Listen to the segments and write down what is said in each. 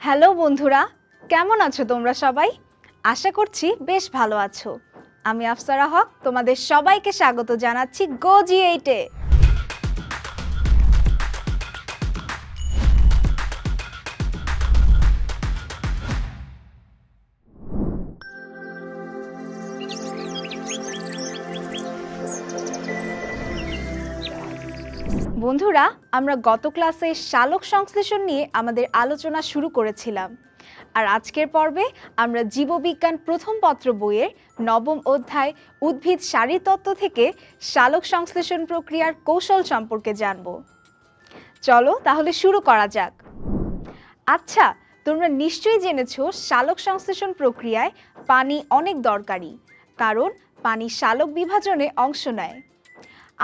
Hello বন্ধুরা, কেমন আছো তোমরা সবাই? আশা করছি বেশ ভালো আছো। আমি আফসারা হক, তোমাদের সবাইকে স্বাগত জানাচ্ছি গো জি এইটে আমরা গত ক্লাসে শালক সংশ্লেষণ নিয়ে আমাদের আলোচনা শুরু করেছিলাম। আর আজকের পর্বে আমরা জীববিজ্ঞান প্রথম পত্র বইয়ের নবম অধ্যায় উদ্ভিদ শারীরতত্ত্ব থেকে শালক সংশ্লেষণ প্রক্রিয়ার কৌশল সম্পর্কে জানব। চলো তাহলে শুরু করা যাক। আচ্ছা তোমরা নিশ্চয়ই জেনেছো শালক সংশ্লেষণ প্রক্রিয়ায় পানি অনেক দরকারি, কারণ পানি শালক বিভাজনে অংশ নেয়।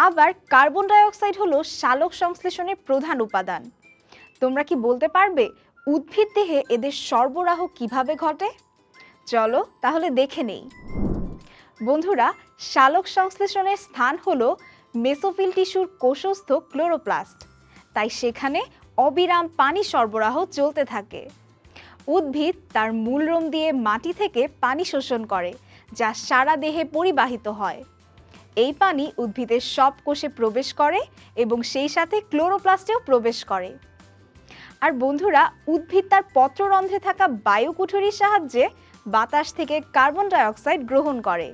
আবার কার্বন ডাইঅক্সাইড হলো শালক সংশ্লেষণের প্রধান উপাদান। তোমরা কি বলতে পারবে উদ্ভিদ দেহে এদের সরবরাহ কীভাবে ঘটে? চলো তাহলে দেখে নেই। বন্ধুরা, শালক সংশ্লেষণের স্থান হলো মেসোফিল টিস্যুর কোষস্থ ক্লোরোপ্লাস্ট। তাই সেখানে অবিরাম পানি সরবরাহ চলতে থাকে। উদ্ভিদ তার মূলরোম দিয়ে মাটি থেকে পানি শোষণ করে, যা সারা দেহে পরিবাহিত হয়। এই পানি উদ্ভিদের সব কোষে প্রবেশ করে এবং সেই সাথে ক্লোরোপ্লাস্টেও প্রবেশ করে। আর বন্ধুরা, উদ্ভিদ তার পত্ররন্ধ্রে থাকা বায়ুকুঠুরির সাহায্যে বাতাস থেকে কার্বন ডাইঅক্সাইড গ্রহণ করে।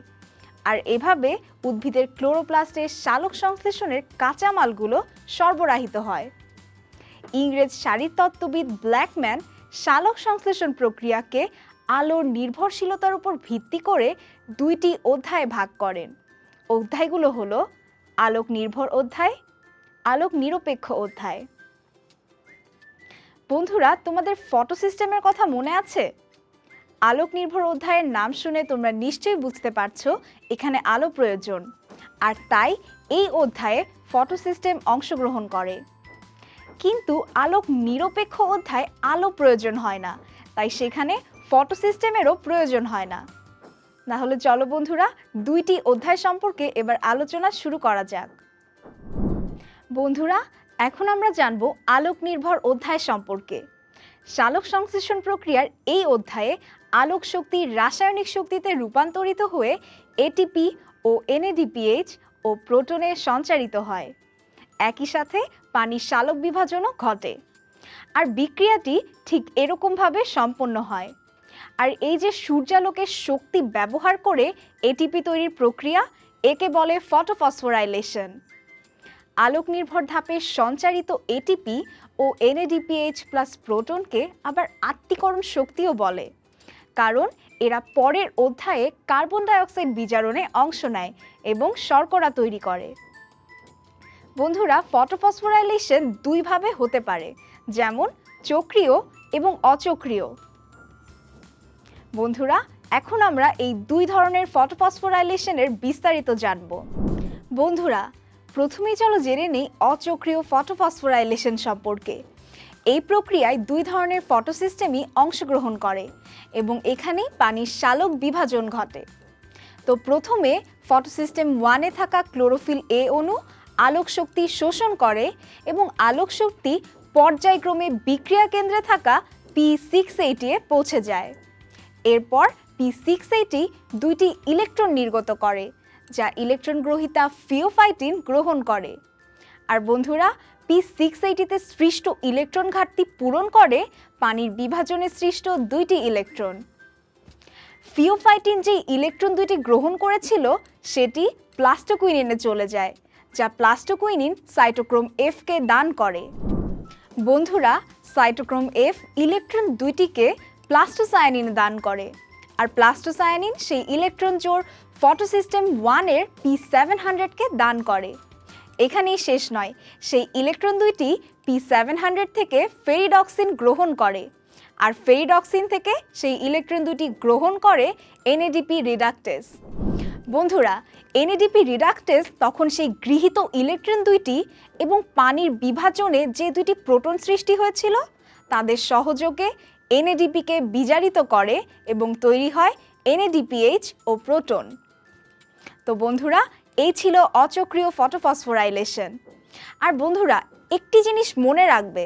আর এভাবে উদ্ভিদের ক্লোরোপ্লাস্টের শালক সংশ্লেষণের কাঁচামালগুলো সরবরাহিত হয়। ইংরেজ শারীরতত্ত্ববিদ ব্ল্যাকম্যান শালক সংশ্লেষণ প্রক্রিয়াকে আলোর নির্ভরশীলতার উপর ভিত্তি করে দুইটি অধ্যায়ে ভাগ করেন। অধ্যায়গুলো হলো আলোক নির্ভর অধ্যায় আলোক নিরপেক্ষ অধ্যায়। বন্ধুরা, তোমাদের ফটো সিস্টেমের কথা মনে আছে? আলোক নির্ভর অধ্যায়ের নাম শুনে তোমরা নিশ্চয়ই বুঝতে পারছ এখানে আলো প্রয়োজন। আর তাই এই অধ্যায়ে ফটো সিস্টেম অংশগ্রহণ করে। কিন্তু আলোক নিরপেক্ষ অধ্যায় আলো প্রয়োজন হয় না, তাই সেখানে ফটো সিস্টেমেরও প্রয়োজন হয় না। তাহলে চলো বন্ধুরা, দুইটি অধ্যায় সম্পর্কে এবার আলোচনা শুরু করা যাক। বন্ধুরা, এখন আমরা জানব আলোক নির্ভর অধ্যায় সম্পর্কে। শালক সংশ্লেষণ প্রক্রিয়ার এই অধ্যায়ে আলোক শক্তি রাসায়নিক শক্তিতে রূপান্তরিত হয়ে এটিপি ও এনএডিপিএইচ ও প্রোটনে সঞ্চারিত হয়। একই সাথে পানির শালক বিভাজনও ঘটে। আর বিক্রিয়াটি ঠিক এরকমভাবে সম্পন্ন হয়। আর এই যে সূর্যালোকের শক্তি ব্যবহার করে এটিপি তৈরির প্রক্রিয়া, একে বলে ফটোফসফোরাইলেশন আলোক নির্ভর ধাপে সঞ্চারিত এটিপি ও এনএডিপিএইচ প্লাস প্রোটনকে আবার আত্মীকরণ শক্তিও বলে। কারণ এরা পরের অধ্যায়ে কার্বন ডাইঅক্সাইড বিজারণে অংশ নেয় এবং শর্করা তৈরি করে। বন্ধুরা ফটোফসফোরাইলেশন দুইভাবে হতে পারে, যেমন চক্রীয় এবং অচক্রীয়। বন্ধুরা, এখন আমরা এই দুই ধরনের ফটোফসফোরাইলেশনের বিস্তারিত জানব। বন্ধুরা, প্রথমেই চলো জেনে নেই অচক্রিয় ফটোফসফোরাইলেশন সম্পর্কে। এই প্রক্রিয়ায় দুই ধরনের ফটোসিস্টেমই অংশগ্রহণ করে এবং এখানেই পানির শালক বিভাজন ঘটে। তো প্রথমে ফটোসিস্টেম ওয়ানে থাকা ক্লোরোফিল এ অণু আলোক শক্তি শোষণ করে এবং আলোক শক্তি পর্যায়ক্রমে বিক্রিয়া কেন্দ্রে থাকা পি সিক্স এইটে পৌঁছে যায়। এরপর পি সিক্স এইটি দুইটি ইলেকট্রন নির্গত করে, যা ইলেকট্রন গ্রহিতা ফিওফাইটিন গ্রহণ করে। আর বন্ধুরা পি সিক্স এইটিতে সৃষ্ট ইলেকট্রন ঘাটতি পূরণ করে পানির বিভাজনে সৃষ্ট দুইটি ইলেকট্রন ফিওফাইটিন যে ইলেকট্রন দুইটি গ্রহণ করেছিল, সেটি প্লাস্টোকুইনিনে চলে যায়, যা প্লাস্টোকুইনিন সাইটোক্রোম এফকে দান করে। বন্ধুরা সাইটোক্রোম এফ ইলেকট্রন দুইটিকে প্লাস্টোসায়ানিনে দান করে। আর প্লাস্টোসায়ানিন সেই ইলেকট্রন জোর ফটোসিস্টেম ওয়ানের পি সেভেন হান্ড্রেডকে দান করে। এখানেই শেষ নয়, সেই ইলেকট্রন দুইটি পি সেভেন হান্ড্রেড থেকে ফেরিডক্সিন গ্রহণ করে। আর ফেরিডক্সিন থেকে সেই ইলেকট্রন দুটি গ্রহণ করে এনএডিপি রিডাক্টেস। বন্ধুরা, এনএডিপি রিডাক্টেস তখন সেই গৃহীত ইলেকট্রন দুইটি এবং পানির বিভাজনে যে দুইটি প্রোটন সৃষ্টি হয়েছিল, তাদের সহযোগে এনএডিপিকে বিজারিত করে এবং তৈরি হয় এনএডিপিএইচ ও প্রোটন। তো বন্ধুরা, এই ছিল অচক্রীয় ফটোফসফোরাইলেশন। আর বন্ধুরা, একটি জিনিস মনে রাখবে,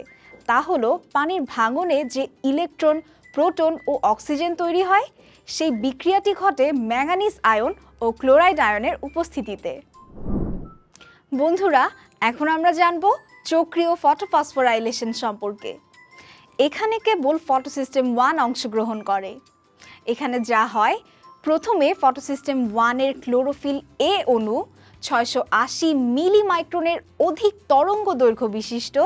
তা হলো পানির ভাঙনে যে ইলেকট্রন, প্রোটন ও অক্সিজেন তৈরি হয়, সেই বিক্রিয়াটি ঘটে ম্যাঙ্গানিজ আয়ন ও ক্লোরাইড আয়নের উপস্থিতিতে। বন্ধুরা, এখন আমরা জানব চক্রীয় ফটোফসফোরাইলেশন সম্পর্কে। এখানে কেবল ফটোসিস্টেম ওয়ান অংশগ্রহণ করে। এখানে যা হয়, প্রথমে ফটোসিস্টেম ওয়ানের ক্লোরোফিল এ অণু ছয়শো আশি মিলি মাইক্রনের অধিক তরঙ্গ দৈর্ঘ্য বিশিষ্ট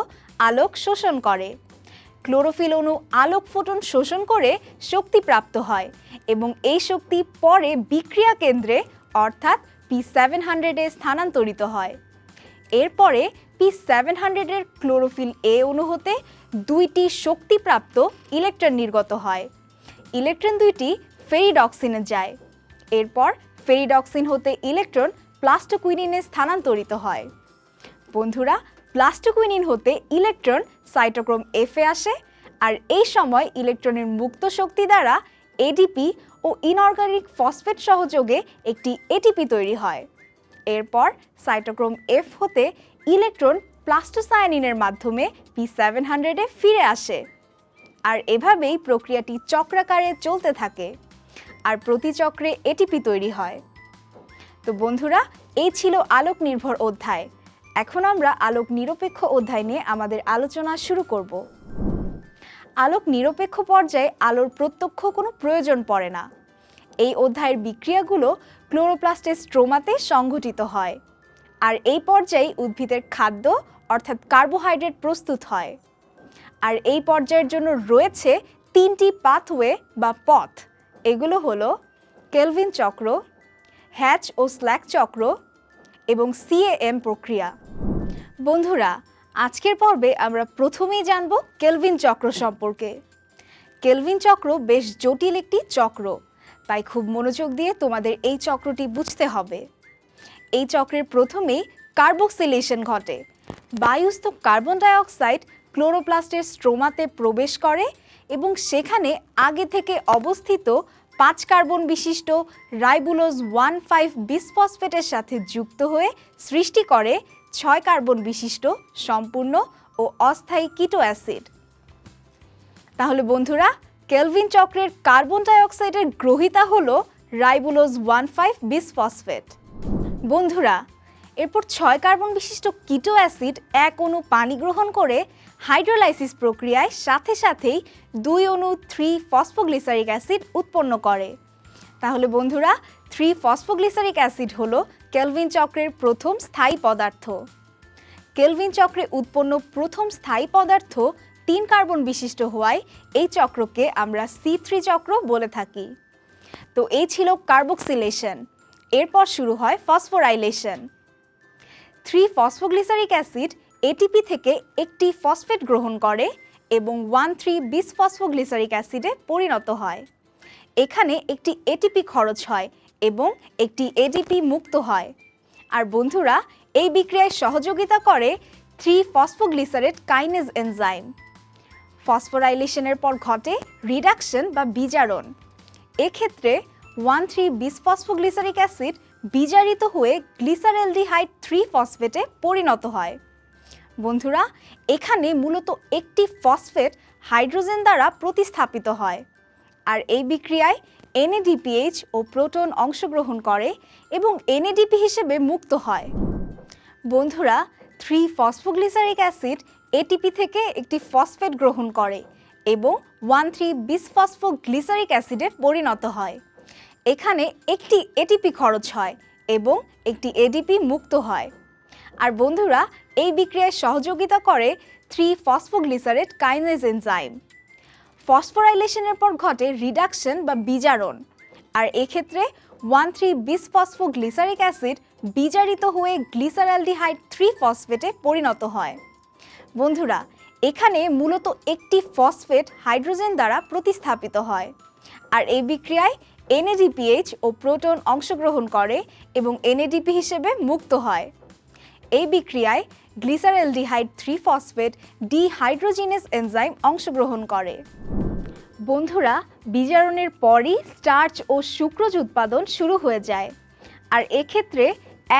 আলোক শোষণ করে। ক্লোরোফিল অণু আলোক ফোটন শোষণ করে শক্তি প্রাপ্ত হয় এবং এই শক্তি পরে বিক্রিয়া কেন্দ্রে, অর্থাৎ পি সেভেন হান্ড্রেডে স্থানান্তরিত হয়। এরপরে পি সেভেন হান্ড্রেডের ক্লোরোফিল এ অণু হতে দুইটি শক্তিপ্রাপ্ত ইলেকট্রন নির্গত হয়। ইলেকট্রন দুইটি ফেরিডক্সিনে যায়। এরপর ফেরিডক্সিন হতে ইলেকট্রন প্লাস্টোকুইনিনে স্থানান্তরিত হয়। বন্ধুরা, প্লাস্টোকুইনিন হতে ইলেকট্রন সাইটোক্রোম এফে আসে আর এই সময় ইলেকট্রনের মুক্ত শক্তি দ্বারা এডিপি ও ইনঅর্গানিক ফসফেট সহযোগে একটি এটিপি তৈরি হয়। এরপর সাইটোক্রোম এফ হতে ইলেকট্রন প্লাস্টোসায়ানিনের মাধ্যমে পি সেভেন হান্ড্রেডে ফিরে আসে। আর এভাবেই প্রক্রিয়াটি চক্রাকারে চলতে থাকে। আর প্রতি চক্রে এটিপি তৈরি হয়। তো বন্ধুরা, এই ছিল আলোক নির্ভর অধ্যায়। এখন আমরা আলোক নিরপেক্ষ অধ্যায় নিয়ে আমাদের আলোচনা শুরু করব। আলোক নিরপেক্ষ পর্যায়ে আলোর প্রত্যক্ষ কোনো প্রয়োজন পড়ে না। এই অধ্যায়ের বিক্রিয়াগুলো ক্লোরোপ্লাস্টের স্ট্রোমাতে সংঘটিত হয়। আর এই পর্যায়ে উদ্ভিদের খাদ্য, অর্থাৎ কার্বোহাইড্রেট প্রস্তুত হয়। আর এই পর্যায়ের জন্য রয়েছে তিনটি পাথওয়ে বা পথ। এগুলো হলো কেলভিন চক্র, হ্যাচ ও স্ল্যাক চক্র এবং সিএএম প্রক্রিয়া। বন্ধুরা, আজকের পর্বে আমরা প্রথমেই জানব কেলভিন চক্র সম্পর্কে। কেলভিন চক্র বেশ জটিল একটি চক্র, তাই খুব মনোযোগ দিয়ে তোমাদের এই চক্রটি বুঝতে হবে। এই চক্রের প্রথমেই কার্বক্সিলেশন ঘটে। বায়ুস্থ কার্বন ডাইঅক্সাইড ক্লোরোপ্লাস্টের স্ট্রোমাতে প্রবেশ করে এবং সেখানে আগে থেকে অবস্থিত পাঁচ কার্বন বিশিষ্ট রাইবুলোজ ওয়ান ফাইভ বিসফসফেটের সাথে যুক্ত হয়ে সৃষ্টি করে ছয় কার্বন বিশিষ্ট সম্পূর্ণ ও অস্থায়ী কিটো অ্যাসিড। তাহলে বন্ধুরা, কেলভিন চক্রের কার্বন ডাইঅক্সাইডের গ্রহিতা হলো রাইবুলোজ ওয়ান ফাইভ বিসফসফেট। বন্ধুরা, এরপর ছয় কার্বন বিশিষ্ট কিটো অ্যাসিড এক অণু পানি গ্রহণ করে হাইড্রোলাইসিস প্রক্রিয়ায় সাথে সাথেই দুই অণু থ্রি ফসফোগ্লিসারিক অ্যাসিড উৎপন্ন করে। তাহলে বন্ধুরা, থ্রি ফসফোগ্লিসারিক অ্যাসিড হলো কেলভিন চক্রের প্রথম স্থায়ী পদার্থ। কেলভিন চক্রে উৎপন্ন প্রথম স্থায়ী পদার্থ তিন কার্বন বিশিষ্ট হওয়ায় এই চক্রকে আমরা সি থ্রি চক্র বলে থাকি। তো এই ছিল কার্বক্সিলেশন এরপর শুরু হয় phosphorylation. Three phosphoglyceric acid ATP থেকে একটি ফসফেট গ্রহণ করে এবং ওয়ান থ্রি বিস ফসফোগ্লিসারিক অ্যাসিডে পরিণত হয়। এখানে একটি এটিপি খরচ হয় এবং একটি এডিপি মুক্ত হয়। আর বন্ধুরা, এই বিক্রিয়ায় সহযোগিতা করে থ্রি ফসফোগ্লিসারেট কাইনেজ এনজাইম। ফসফোরাইলেশনের পর ঘটে রিডাকশন বা বিজারণ। এক্ষেত্রে ওয়ান থ্রি বিসফসফোগ্লিসারিক অ্যাসিড বিজারিত হয়ে গ্লিসারেলডিহাইড থ্রি ফসফেটে পরিণত হয়। বন্ধুরা, এখানে মূলত একটি ফসফেট হাইড্রোজেন দ্বারা প্রতিস্থাপিত হয় আর এই বিক্রিয়ায় এনএডিপিএইচ ও প্রোটন অংশগ্রহণ করে এবং এনএডিপি হিসেবে মুক্ত হয়। বন্ধুরা, থ্রি ফসফোগ্লিসারিক অ্যাসিড এটিপি থেকে একটি ফসফেট গ্রহণ করে এবং ওয়ান থ্রি বিসফসফোগ্লিসারিক অ্যাসিডে পরিণত হয়। এখানে একটি এটিপি খরচ হয় এবং একটি এডিপি মুক্ত হয়। আর বন্ধুরা, এই বিক্রিয়ায় সহযোগিতা করে থ্রি ফসফোগ্লিসারেট কাইনেজ এনজাইম ফসফোরাইলেশনের পর ঘটে রিডাকশন বা বিজারণ। আর এক্ষেত্রে ওয়ান থ্রি বিসফসফোগ্লিসারিক অ্যাসিড বিজারিত হয়ে গ্লিসারালডিহাইড থ্রি ফসফেটে পরিণত হয়। বন্ধুরা, এখানে মূলত একটি ফসফেট হাইড্রোজেন দ্বারা প্রতিস্থাপিত হয়। আর এই বিক্রিয়ায় এনএডিপিএইচ ও প্রোটন অংশগ্রহণ করে এবং এনএডিপি হিসেবে মুক্ত হয়। এই বিক্রিয়ায় glyceraldehyde three phosphate dehydrogenase enzyme অংশগ্রহণ করে। বন্ধুরা, বিজারণের পরই স্টার্চ ও সুক্রোজ উৎপাদন শুরু হয়ে যায়। আর এক্ষেত্রে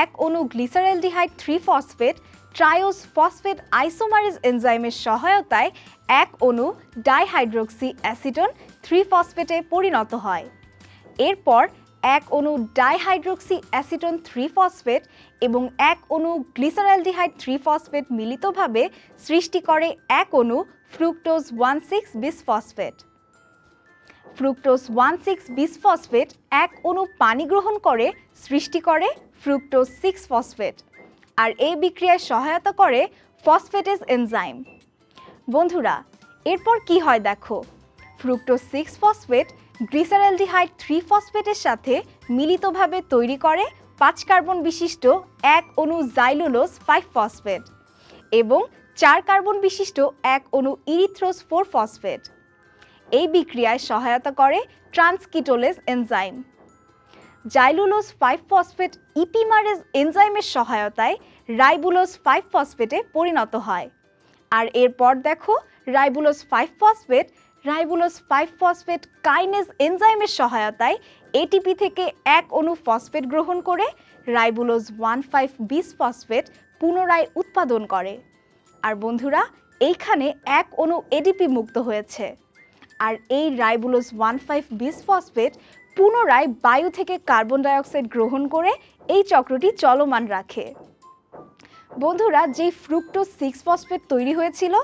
এক অণু glyceraldehyde three phosphate triose phosphate isomerase এনজাইমের সহায়তায় এক অণু ডাইহাইড্রোক্সি অ্যাসিটন থ্রি ফসফেটে পরিণত হয়। এরপর এক অণু ডাইহাইড্রোক্সি অ্যাসিটন থ্রি ফসফেট এবং এক অণু গ্লিসারালডিহাইড থ্রি ফসফেট মিলিতভাবে সৃষ্টি করে এক অণু fructose one six bisphosphate. Fructose one six bisphosphate এক অণু পানি গ্রহণ করে সৃষ্টি করে ফ্রুক্টোজ সিক্স ফসফেট আর এই বিক্রিয়ায় সহায়তা করে ফসফেটেজ এনজাইম। বন্ধুরা, এরপর কি হয় দেখো? Fructose six phosphate glyceraldehyde three ফসফেটের সাথে মিলিতভাবে তৈরি করে পাঁচ কার্বন বিশিষ্ট এক অণু জাইলুলোজ ফাইভ ফসফেট এবং চার কার্বন বিশিষ্ট এক অণু ইরিথ্রোস ফোর ফসফেট। এই বিক্রিয়ায় সহায়তা করে transketolase enzyme. Xylulose five phosphate epimerase এনজাইমের সহায়তায় রাইবুলোস ফাইভ ফসফেটে পরিণত হয়। আর এরপর দেখো, ribulose five phosphate ribulose five phosphate kinase এনজাইমের সহায়তায় এটিপি থেকে এক অণু ফসফেট গ্রহণ করে রাইবুলোজ ওয়ান ফাইভ বিস ফসফেট পুনরায় উৎপাদন করে। আর বন্ধুরা, এইখানে এক অণু এডিপি মুক্ত হয়েছে। আর এই রাইবুলোজ ওয়ান ফাইভ বিস ফসফেট পুনরায় বায়ু থেকে কার্বন ডাইঅক্সাইড গ্রহণ করে এই চক্রটি চলমান রাখে। বন্ধুরা, যেই ফ্রুক্টোজ সিক্স ফসফেট তৈরি হয়েছিল,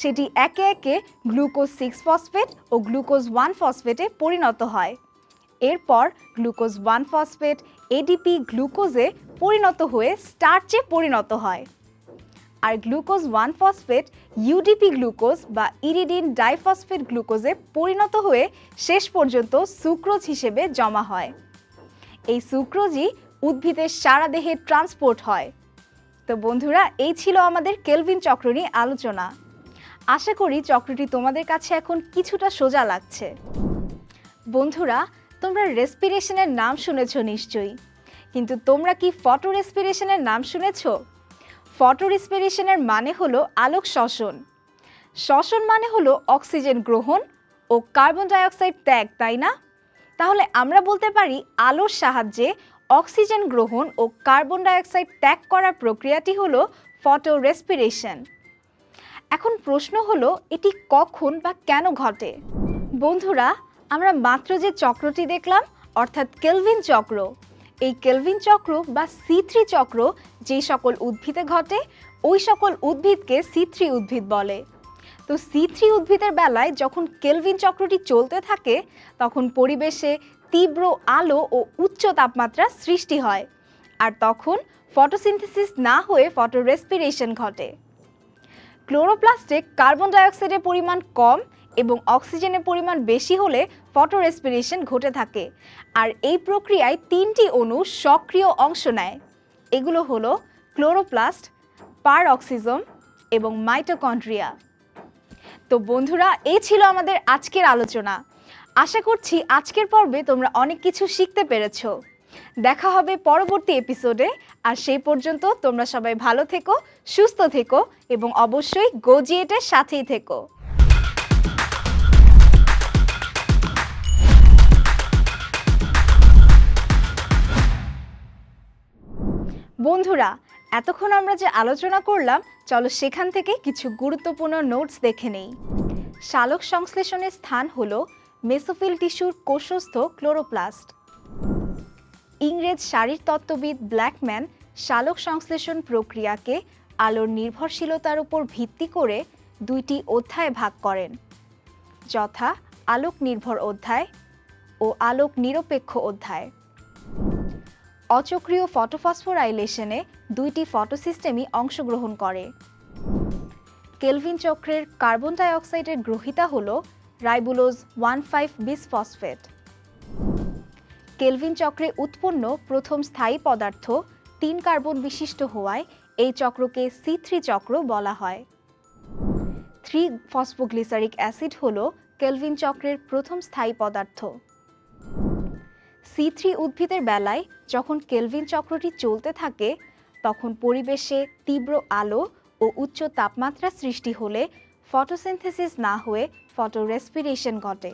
সেটি একে একে গ্লুকোজ সিক্স ফসফেট ও গ্লুকোজ ওয়ান ফসফেটে পরিণত হয়। এরপর গ্লুকোজ ওয়ান ফসফেট এডিপি গ্লুকোজে পরিণত হয়ে স্টার্চে পরিণত হয়। আর glucose one phosphate UDP glucose বা ইরিডিন ডাইফসফেট গ্লুকোজে পরিণত হয়ে শেষ পর্যন্ত সুক্রোজ হিসেবে জমা হয়। এই সুক্রোজই উদ্ভিদের সারা দেহে ট্রান্সপোর্ট হয়। তো বন্ধুরা, এই ছিল আমাদের কেলভিন চক্র নিয়ে আলোচনা। আশা করি চক্রটি তোমাদের কাছে এখন কিছুটা সোজা লাগছে। বন্ধুরা, তোমরা রেসপিরেশনের নাম শুনেছ নিশ্চয়ই। কিন্তু তোমরা কি ফটো রেসপিরেশনের নাম শুনেছ? ফটো রেসপিরেশনের মানে হলো আলোক শ্বসন। শ্বসন মানে হলো অক্সিজেন গ্রহণ ও কার্বন ডাইঅক্সাইড ত্যাগ, তাই না? তাহলে আমরা বলতে পারি আলোর সাহায্যে অক্সিজেন গ্রহণ ও কার্বন ডাইঅক্সাইড ত্যাগ করার প্রক্রিয়াটি হল ফটো রেসপিরেশন এখন প্রশ্ন হলো, এটি কখন বা কেন ঘটে? বন্ধুরা, আমরা মাত্র যে চক্রটি দেখলাম, অর্থাৎ কেলভিন চক্র, এই কেলভিন চক্র বা সি থ্রি চক্র যেই সকল উদ্ভিদে ঘটে, ওই সকল উদ্ভিদকে সি থ্রি উদ্ভিদ বলে। তো সি থ্রি উদ্ভিদের বেলায় যখন কেলভিন চক্রটি চলতে থাকে, তখন পরিবেশে তীব্র আলো ও উচ্চ তাপমাত্রা সৃষ্টি হয়। আর তখন ফটোসিনথেসিস না হয়ে ফটো রেসপিরেশন ঘটে। ক্লোরোপ্লাস্টে কার্বন ডাইঅক্সাইডের পরিমাণ কম এবং অক্সিজেনের পরিমাণ বেশি হলে ফটো রেসপিরেশন ঘটে থাকে। আর এই প্রক্রিয়ায় তিনটি অণু সক্রিয় অংশ নেয়। এগুলো হলো ক্লোরোপ্লাস্ট পার অক্সিজম এবং মাইটোকন্ড্রিয়া। তো বন্ধুরা, এই ছিল আমাদের আজকের আলোচনা। আশা করছি আজকের পর্বে তোমরা অনেক কিছু শিখতে পেরেছ। দেখা হবে পরবর্তী এপিসোডে আর সেই পর্যন্ত তোমরা সবাই ভালো থেকো, সুস্থ থেকো এবং অবশ্যই গোজিয়েটের সাথেই থেকো। বন্ধুরা, এতক্ষণ আমরা যে আলোচনা করলাম, চলো সেখান থেকে কিছু গুরুত্বপূর্ণ নোটস দেখে নেই। শালক সংশ্লেষণের স্থান হল মেসোফিল টিস্যুর কোষস্থ ক্লোরোপ্লাস্ট। ইংরেজ শারীরতত্ত্ববিদ ব্ল্যাকম্যান শালক সংশ্লেষণ প্রক্রিয়াকে আলোর নির্ভরশীলতার উপর ভিত্তি করে দুইটি অধ্যায়ে ভাগ করেন। যথা আলোক নির্ভর অধ্যায় ও আলোক নিরপেক্ষ অধ্যায়। অচক্রীয় ফটোফসফোরাইলেশনে দুইটি ফটোসিস্টেমই অংশগ্রহণ করে। কেলভিন চক্রের কার্বন ডাই অক্সাইডের গ্রহিতা হল ribulose one five bisphosphate Calvin চক্রে উৎপন্ন প্রথম স্থায়ী পদার্থ তিন কার্বন বিশিষ্ট হওয়ায় এই চক্রকে সি থ্রি চক্র বলা হয়। থ্রি ফসফোগ্লিসারিক অ্যাসিড হল কেলভিন চক্রের প্রথম স্থায়ী পদার্থ। সি থ্রি উদ্ভিদের বেলায় যখন কেলভিন চক্রটি চলতে থাকে, তখন পরিবেশে তীব্র আলো ও উচ্চ তাপমাত্রা সৃষ্টি হলে ফটোসিনথেসিস না হয়ে ফটো রেসপিরেশন ঘটে।